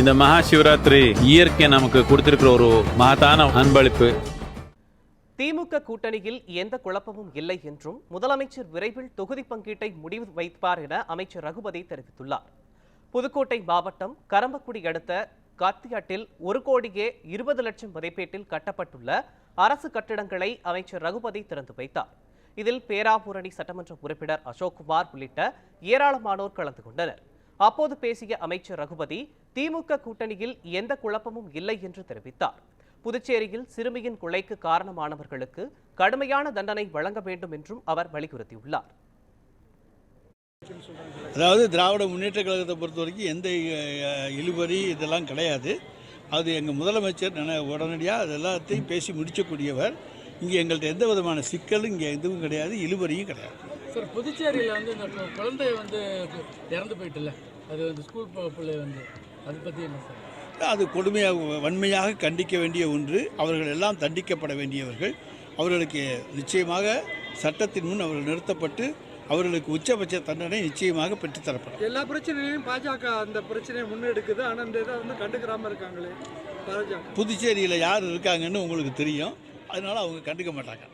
இந்த மகா சிவராத்திரி இயற்கை நமக்கு கொடுத்திருக்கிற ஒரு மகத்தான அன்பளிப்பு. திமுக கூட்டணியில் எந்த குழப்பமும் இல்லை என்றும் முதலமைச்சர் விரைவில் தொகுதி பங்கீட்டை முடிவு வைப்பார் என அமைச்சர் ரகுபதி தெரிவித்துள்ளார். புதுக்கோட்டை மாவட்டம் கரம்பக்குடி அடுத்த காத்தியாட்டில் ஒரு கோடியே இருபது லட்சம் மதிப்பீட்டில் கட்டப்பட்டுள்ள அரசு கட்டிடங்களை அமைச்சர் ரகுபதி திறந்து வைத்தார். இதில் பேராபூரணி சட்டமன்ற உறுப்பினர் அசோக்குமார் உள்ளிட்ட ஏராளமானோர் கலந்து கொண்டனர். அப்போது பேசிய அமைச்சர் ரகுபதி திமுக கூட்டணியில் எந்த குழப்பமும் இல்லை என்று தெரிவித்தார். புதுச்சேரியில் சிறுமியின் கொலைக்கு காரணமானவர்களுக்கு கடுமையான தண்டனை வழங்க வேண்டும் என்றும் அவர் வலியுறுத்தியுள்ளார். அதாவது திராவிட முன்னேற்ற கழகத்தை பொறுத்த வரைக்கும் எந்த இழுபறி இதெல்லாம் கிடையாது. அது எங்கள் முதலமைச்சர் நன- உடனடியாக அது எல்லாத்தையும் பேசி முடிக்கக்கூடியவர் இங்கே எங்கள்கிட்ட எந்த விதமான சிக்கலும் இங்கே எதுவும் கிடையாது இழுபறியும் கிடையாது. சார் புதுச்சேரியில் வந்து இந்த குழந்தை வந்து இறந்து போயிட்டுல அது வந்து ஸ்கூல் பிள்ளை வந்து அதை பற்றி என்ன சார் அது கொடுமையாக வன்மையாக கண்டிக்க வேண்டிய ஒன்று. அவர்கள் எல்லாம் தண்டிக்கப்பட வேண்டியவர்கள். அவர்களுக்கு நிச்சயமாக சட்டத்தின் முன் அவர்கள் நிறுத்தப்பட்டு அவர்களுக்கு உச்சபட்ச தண்டனை நிச்சயமாக பெற்றுத்தரப்படும் எல்லா பிரச்சனையிலையும் பாஜக அந்த பிரச்சனையை முன்னெடுக்குது. ஆனால் இந்த இதை வந்து கண்டுக்கிறாம இருக்காங்களே பாஜக. புதுச்சேரியில் யார் இருக்காங்கன்னு உங்களுக்கு தெரியும். அதனால் அவங்க கண்டுக்க மாட்டாங்க.